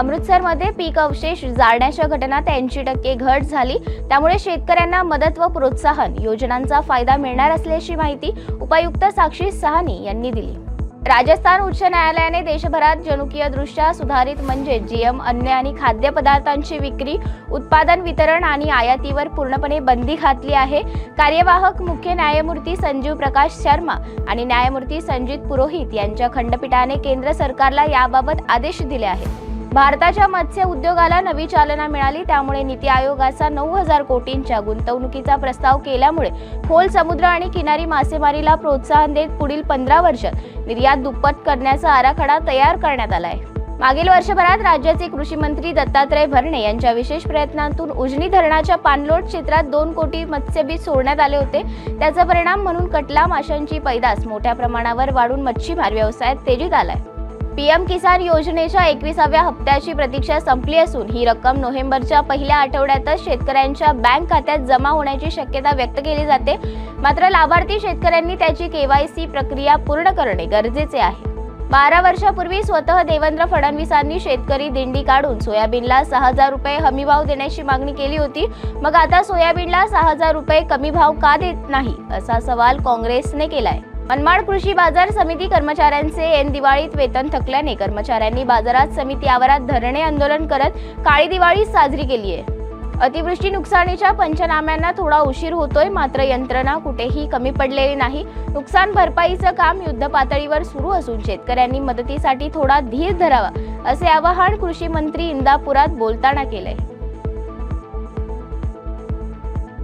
अमृतसरमध्ये पीक अवशेष जाळण्याच्या घटनात ऐंशी टक्के घट झाली. त्यामुळे शेतकऱ्यांना मदत व प्रोत्साहन योजनांचा फायदा मिळणार असल्याची माहिती उपायुक्त साक्षी सहानी यांनी दिली. राजस्थान उच्च न्यायालयाने देशभरात जनुकीय दृष्ट्या सुधारित म्हणजे जीएम अन्न आणि खाद्यपदार्थांची विक्री उत्पादन वितरण आणि आयातीवर पूर्णपणे बंदी घातली आहे. कार्यवाहक मुख्य न्यायमूर्ती संजीव प्रकाश शर्मा आणि न्यायमूर्ती संजित पुरोहित यांच्या खंडपीठाने केंद्र सरकारला याबाबत आदेश दिले आहेत. भारताच्या मत्स्य उद्योगाला नवी चालना मिळाली. त्यामुळे नीती आयोगाचा नऊ हजार कोटींच्या गुंतवणुकीचा प्रस्ताव केल्यामुळे खोल समुद्र आणि किनारी मासेमारीला प्रोत्साहन देत पुढील पंधरा वर्षात निर्यात दुप्पट करण्याचा आराखडा तयार करण्यात आला आहे मागील वर्षभरात राज्याचे कृषी मंत्री दत्तात्रय भरणे यांच्या विशेष प्रयत्नांतून उजनी धरणाच्या पाणलोट क्षेत्रात दोन कोटी मत्स्यबीज सोडण्यात आले होते. त्याचा परिणाम म्हणून कटला माशांची पैदास मोठ्या प्रमाणावर वाढून मच्छीमार व्यवसायात तेजीत आलाय पीएम किसान योजनेच्या एकविसाव्या हप्त्याची प्रतीक्षा संपली असून ही रक्कम नोव्हेंबरच्या पहिल्या आठवड्यातच शेतकऱ्यांच्या बँक खात्यात जमा होण्याची शक्यता व्यक्त केली जाते. मात्र लाभार्थी शेतकऱ्यांनी त्याची केवायसी प्रक्रिया पूर्ण करणे गरजेचे आहे. बारा वर्षापूर्वी स्वतः देवेंद्र फडणवीसांनी शेतकरी दिंडी काढून सोयाबीनला सहा हजार रुपये हमीभाव देण्याची मागणी केली होती. मग आता सोयाबीनला सहा हजार रुपये कमी भाव का देत नाही? असा सवाल काँग्रेसने केलाय. मनमाड कृषी बाजार समिती कर्मचाऱ्यांचे ऐन दिवाळीत वेतन थकल्याने कर्मचाऱ्यांनी बाजारात समिती आवारात धरणे आंदोलन करत काळी दिवाळी साजरी केली आहे अतिवृष्टी नुकसानीच्या पंचनाम्यांना थोडा उशीर होतोय मात्र यंत्रणा कुठेही कमी पडलेली नाही. नुकसान भरपाईचं काम युद्ध पातळीवर सुरू असून शेतकऱ्यांनी मदतीसाठी थोडा धीर धरावा असे आवाहन कृषी मंत्री इंदापुरात बोलताना केलंय.